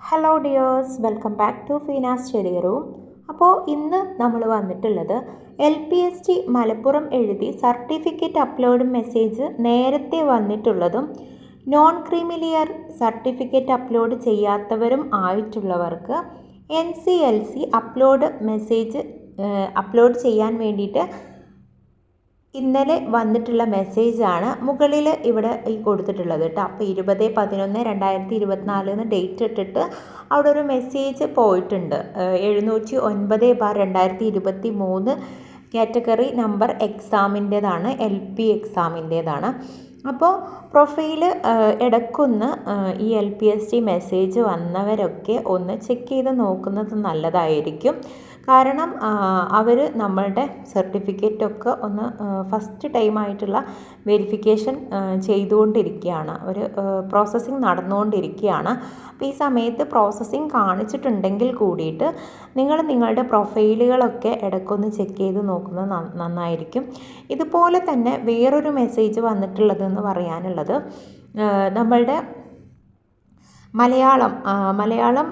Hello dears welcome back to Feena's study room അപ്പോൾ ഇന്ന് നമ്മൾ വന്നിട്ടുള്ളത് L P S T Malappuram എഴുതി സർട്ടിഫിക്കറ്റ് അപ്ലോഡ് മെസ്സേജ് നേരത്തെ വന്നിട്ടുള്ളതും non creamy layer certificate upload ചെയ്യാത്തവരും ആയിട്ടുള്ളവർക്ക് N C L C upload message upload ചെയ്യാൻ വേണ്ടിയിട്ട് ഇന്നലെ വന്നിട്ടുള്ള മെസ്സേജാണ് മുകളിൽ ഇവിടെ ഈ കൊടുത്തിട്ടുള്ളത് കേട്ടോ. അപ്പോൾ ഇരുപത് പതിനൊന്ന് രണ്ടായിരത്തി ഇരുപത്തിനാലിന് ഡേറ്റ് ഇട്ടിട്ട് അവിടെ ഒരു മെസ്സേജ് പോയിട്ടുണ്ട്. എഴുന്നൂറ്റി ഒൻപത് ബാർ രണ്ടായിരത്തി ഇരുപത്തി മൂന്ന് കാറ്റഗറി നമ്പർ എക്സാമിന്റേതാണ് എൽ പി എക്സാമിന്റേതാണ്. അപ്പോൾ പ്രൊഫൈൽ ഇടക്കൊന്ന് ഈ L P S T message വന്നവരൊക്കെ ഒന്ന് ചെക്ക് ചെയ്ത് നോക്കുന്നത് നല്ലതായിരിക്കും. കാരണം അവർ നമ്മളുടെ സർട്ടിഫിക്കറ്റൊക്കെ ഒന്ന് ഫസ്റ്റ് ടൈമായിട്ടുള്ള വെരിഫിക്കേഷൻ ചെയ്തുകൊണ്ടിരിക്കുകയാണ്. ഒരു പ്രോസസ്സിങ് നടന്നുകൊണ്ടിരിക്കുകയാണ്. അപ്പോൾ ഈ സമയത്ത് പ്രോസസ്സിങ് കാണിച്ചിട്ടുണ്ടെങ്കിൽ കൂടിയിട്ട് നിങ്ങൾ നിങ്ങളുടെ പ്രൊഫൈലുകളൊക്കെ ഇടയ്ക്കൊന്ന് ചെക്ക് ചെയ്ത് നോക്കുന്നത് നന്നായിരിക്കും. ഇതുപോലെ തന്നെ വേറൊരു മെസ്സേജ് വന്നിട്ടുള്ളതെന്ന് പറയാനുള്ളത് നമ്മളുടെ മലയാളം മലയാളം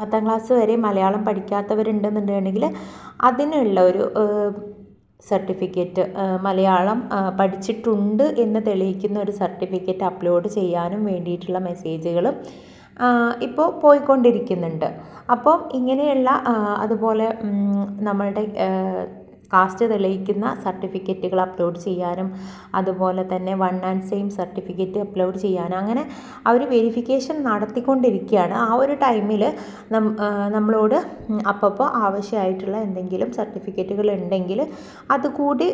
പത്താം ക്ലാസ് വരെ മലയാളം പഠിക്കാത്തവരുണ്ടെന്നുണ്ടെങ്കിൽ അതിനുള്ള ഒരു സർട്ടിഫിക്കറ്റ് മലയാളം പഠിച്ചിട്ടുണ്ട് എന്ന് തെളിയിക്കുന്ന ഒരു സർട്ടിഫിക്കറ്റ് അപ്ലോഡ് ചെയ്യാനും വേണ്ടിയിട്ടുള്ള മെസ്സേജുകളും ഇപ്പോൾ പോയിക്കൊണ്ടിരിക്കുന്നുണ്ട്. അപ്പം ഇങ്ങനെയുള്ള അതുപോലെ നമ്മളുടെ കാസ്റ്റ് തെളിയിക്കുന്ന സർട്ടിഫിക്കറ്റുകൾ അപ്ലോഡ് ചെയ്യാനും അതുപോലെ തന്നെ one and same certificate upload ചെയ്യാനും അങ്ങനെ അവർ വെരിഫിക്കേഷൻ നടത്തിക്കൊണ്ടിരിക്കുകയാണ്. ആ ഒരു ടൈമിൽ നമ്മളോട് അപ്പപ്പോൾ ആവശ്യമായിട്ടുള്ള എന്തെങ്കിലും സർട്ടിഫിക്കറ്റുകൾ ഉണ്ടെങ്കിൽ അതുകൂടി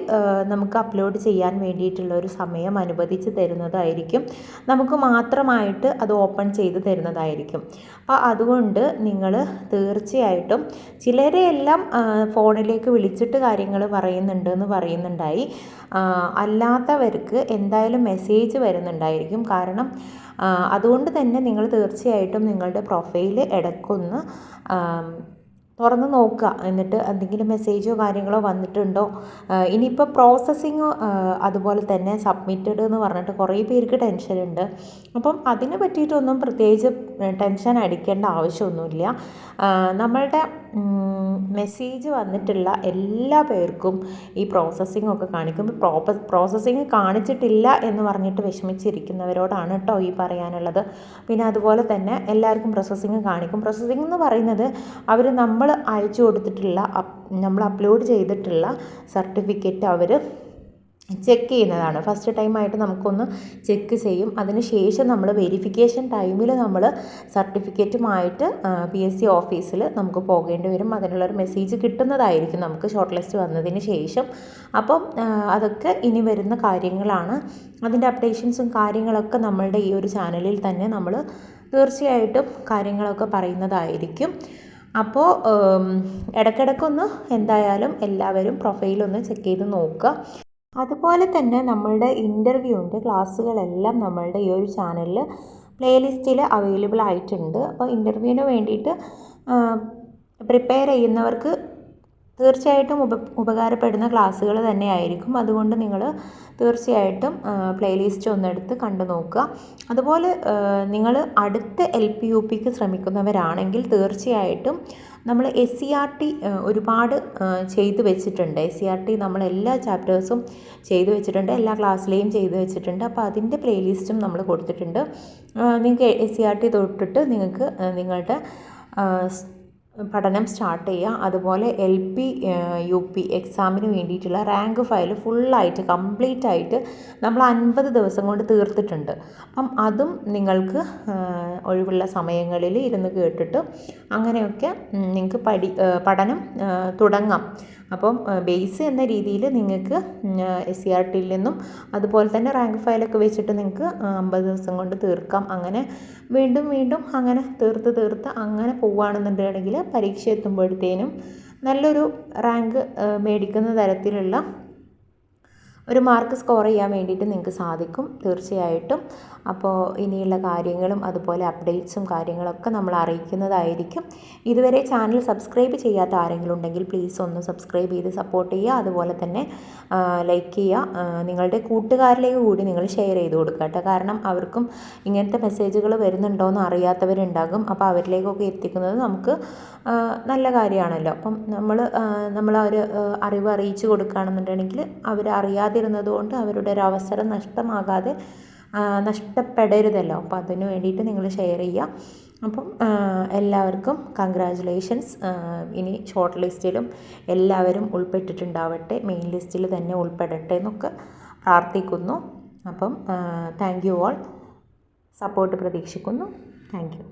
നമുക്ക് അപ്ലോഡ് ചെയ്യാൻ വേണ്ടിയിട്ടുള്ള ഒരു സമയം അനുവദിച്ച് തരുന്നതായിരിക്കും. നമുക്ക് മാത്രമായിട്ട് അത് ഓപ്പൺ ചെയ്ത് തരുന്നതായിരിക്കും. അപ്പോൾ അതുകൊണ്ട് നിങ്ങൾ തീർച്ചയായിട്ടും ചിലരെയെല്ലാം ഫോണിലേക്ക് വിളിച്ചിട്ട് കാര്യം കാര്യങ്ങൾ പറയുന്നുണ്ട് എന്ന് പറയുന്നുണ്ടായി അല്ലാത്തവർക്ക് എന്തായാലും മെസ്സേജ് വരുന്നുണ്ടായിരിക്കും. കാരണം അതുകൊണ്ട് തന്നെ നിങ്ങൾ തീർച്ചയായിട്ടും നിങ്ങളുടെ പ്രൊഫൈൽ ഇടയ്ക്കൊന്ന് തുറന്ന് നോക്കുക. എന്നിട്ട് എന്തെങ്കിലും മെസ്സേജോ കാര്യങ്ങളോ വന്നിട്ടുണ്ടോ? ഇനിയിപ്പോൾ പ്രോസസ്സിങ് അതുപോലെ തന്നെ സബ്മിറ്റഡ് എന്ന് പറഞ്ഞിട്ട് കുറേ പേർക്ക് ടെൻഷനുണ്ട് അപ്പം അതിനെ പറ്റിയിട്ടൊന്നും പ്രത്യേകിച്ച് ടെൻഷൻ അടിക്കേണ്ട ആവശ്യമൊന്നുമില്ല. നമ്മളുടെ മെസ്സേജ് വന്നിട്ടുള്ള എല്ലാ പേർക്കും ഈ പ്രോസസ്സിംഗ് ഒക്കെ കാണിക്കും. പ്രോപ്പ പ്രോസസ്സിങ് കാണിച്ചിട്ടില്ല എന്ന് പറഞ്ഞിട്ട് വിഷമിച്ചിരിക്കുന്നവരോടാണ് കേട്ടോ ഈ പറയാനുള്ളത്. പിന്നെ അതുപോലെ തന്നെ എല്ലാവർക്കും പ്രോസസ്സിങ് കാണിക്കും. പ്രോസസ്സിംഗ് എന്ന് പറയുന്നത് അവർ നമ്മൾ അയച്ചു കൊടുത്തിട്ടുള്ള നമ്മൾ അപ്ലോഡ് ചെയ്തിട്ടുള്ള സർട്ടിഫിക്കറ്റ് അവർ ചെക്ക് ചെയ്യുന്നതാണ്. ഫസ്റ്റ് ടൈമായിട്ട് നമുക്കൊന്ന് ചെക്ക് ചെയ്യും. അതിന് ശേഷം നമ്മൾ വെരിഫിക്കേഷൻ ടൈമിൽ നമ്മൾ സർട്ടിഫിക്കറ്റുമായിട്ട് പി എസ് സി ഓഫീസിൽ നമുക്ക് പോകേണ്ടി വരും. അതിനുള്ളൊരു മെസ്സേജ് കിട്ടുന്നതായിരിക്കും നമുക്ക് ഷോർട്ട് ലിസ്റ്റ് വന്നതിന് ശേഷം. അപ്പം അതൊക്കെ ഇനി വരുന്ന കാര്യങ്ങളാണ്. അതിന്റെ അപ്ഡേഷൻസും കാര്യങ്ങളൊക്കെ നമ്മളുടെ ഈ ഒരു ചാനലിൽ തന്നെ നമ്മൾ തീർച്ചയായിട്ടും കാര്യങ്ങളൊക്കെ പറയുന്നതായിരിക്കും. അപ്പോൾ ഇടയ്ക്കിടയ്ക്കൊന്ന് എന്തായാലും എല്ലാവരും പ്രൊഫൈലൊന്ന് ചെക്ക് ചെയ്ത് നോക്കുക. അതുപോലെ തന്നെ നമ്മളുടെ ഉണ്ട് ക്ലാസ്സുകളെല്ലാം നമ്മളുടെ ഈ ഒരു ചാനലിൽ പ്ലേലിസ്റ്റിൽ അവൈലബിൾ ആയിട്ടുണ്ട്. അപ്പോൾ ഇന്റർവ്യൂവിന് വേണ്ടിയിട്ട് പ്രിപ്പയർ ചെയ്യുന്നവർക്ക് തീർച്ചയായിട്ടും ഉപ ഉപകാരപ്പെടുന്ന ക്ലാസ്സുകൾ തന്നെയായിരിക്കും. അതുകൊണ്ട് നിങ്ങൾ തീർച്ചയായിട്ടും പ്ലേലിസ്റ്റ് ഒന്നെടുത്ത് കണ്ടു നോക്കുക. അതുപോലെ നിങ്ങൾ അടുത്ത എൽ പി യു പിക്ക് ശ്രമിക്കുന്നവരാണെങ്കിൽ തീർച്ചയായിട്ടും നമ്മൾ എസ് സി ആർ ടി ഒരുപാട് ചെയ്തു വെച്ചിട്ടുണ്ട്. എസ് സി ആർ ടി നമ്മൾ എല്ലാ ചാപ്റ്റേഴ്സും ചെയ്തു വെച്ചിട്ടുണ്ട്. എല്ലാ ക്ലാസ്സിലെയും ചെയ്തു വെച്ചിട്ടുണ്ട്. അപ്പോൾ അതിന്റെ പ്ലേലിസ്റ്റും നമ്മൾ കൊടുത്തിട്ടുണ്ട്. നിങ്ങൾക്ക് എസ് സി ആർ ടി തൊട്ടിട്ട് നിങ്ങൾക്ക് നിങ്ങളുടെ പഠനം സ്റ്റാർട്ട് ചെയ്യുക. അതുപോലെ എൽ പി യു പി എക്സാമിന് വേണ്ടിയിട്ടുള്ള റാങ്ക് ഫയൽ ഫുള്ളായിട്ട് കംപ്ലീറ്റ് ആയിട്ട് നമ്മൾ അൻപത് ദിവസം കൊണ്ട് തീർത്തിട്ടുണ്ട്. അപ്പം അതും നിങ്ങൾക്ക് ഒഴിവുള്ള സമയങ്ങളിൽ ഇരുന്ന് കേട്ടിട്ട് അങ്ങനെയൊക്കെ നിങ്ങൾക്ക് പഠി പഠനം തുടങ്ങാം. അപ്പം ബേസ് എന്ന രീതിയിൽ നിങ്ങൾക്ക് എസ് സി ആർ ടിയിൽ നിന്നും അതുപോലെ തന്നെ റാങ്ക് ഫയലൊക്കെ വെച്ചിട്ട് നിങ്ങൾക്ക് അമ്പത് ദിവസം കൊണ്ട് തീർക്കാം. അങ്ങനെ വീണ്ടും വീണ്ടും അങ്ങനെ തീർത്ത് തീർത്ത് അങ്ങനെ പോവുകയാണെന്നുണ്ടെങ്കിൽ പരീക്ഷ എത്തുമ്പോഴത്തേനും നല്ലൊരു റാങ്ക് മേടിക്കുന്ന തരത്തിലുള്ള ഒരു മാർക്ക് സ്കോർ ചെയ്യാൻ വേണ്ടിയിട്ട് നിങ്ങൾക്ക് സാധിക്കും തീർച്ചയായിട്ടും. അപ്പോൾ ഇനിയുള്ള കാര്യങ്ങളും അതുപോലെ അപ്ഡേറ്റ്സും കാര്യങ്ങളൊക്കെ നമ്മൾ അറിയിക്കുന്നതായിരിക്കും. ഇതുവരെ ചാനൽ സബ്സ്ക്രൈബ് ചെയ്യാത്ത ആരെങ്കിലും ഉണ്ടെങ്കിൽ പ്ലീസ് ഒന്ന് സബ്സ്ക്രൈബ് ചെയ്ത് സപ്പോർട്ട് ചെയ്യുക. അതുപോലെ തന്നെ ലൈക്ക് ചെയ്യുക. നിങ്ങളുടെ കൂട്ടുകാരിലേക്ക് കൂടി നിങ്ങൾ ഷെയർ ചെയ്ത് കൊടുക്കുക കേട്ടോ. കാരണം അവർക്കും ഇങ്ങനത്തെ മെസ്സേജുകൾ വരുന്നുണ്ടോ എന്ന് അറിയാത്തവരുണ്ടാകും. അപ്പോൾ അവരിലേക്കൊക്കെ എത്തിക്കുന്നത് നമുക്ക് നല്ല കാര്യമാണല്ലോ. അപ്പം നമ്മൾ നമ്മൾ അവർ അറിവ് അറിയിച്ചു കൊടുക്കുകയാണെന്നുണ്ടെങ്കിൽ അവർ അറിയാതിരുന്നത് കൊണ്ട് അവരുടെ ഒരു അവസരം നഷ്ടമാകാതെ നഷ്ടപ്പെടരുതല്ലോ. അപ്പോൾ അതിന് വേണ്ടിയിട്ട് നിങ്ങൾ ഷെയർ ചെയ്യുക. അപ്പം എല്ലാവർക്കും കൺഗ്രാജുലേഷൻസ് ഇനി ഷോർട്ട് ലിസ്റ്റിലും എല്ലാവരും ഉൾപ്പെട്ടിട്ടുണ്ടാവട്ടെ. മെയിൻ ലിസ്റ്റിൽ തന്നെ ഉൾപ്പെടട്ടെ എന്നൊക്കെ പ്രാർത്ഥിക്കുന്നു. അപ്പം താങ്ക് യു ഓൾ സപ്പോർട്ട് പ്രതീക്ഷിക്കുന്നു. Thank you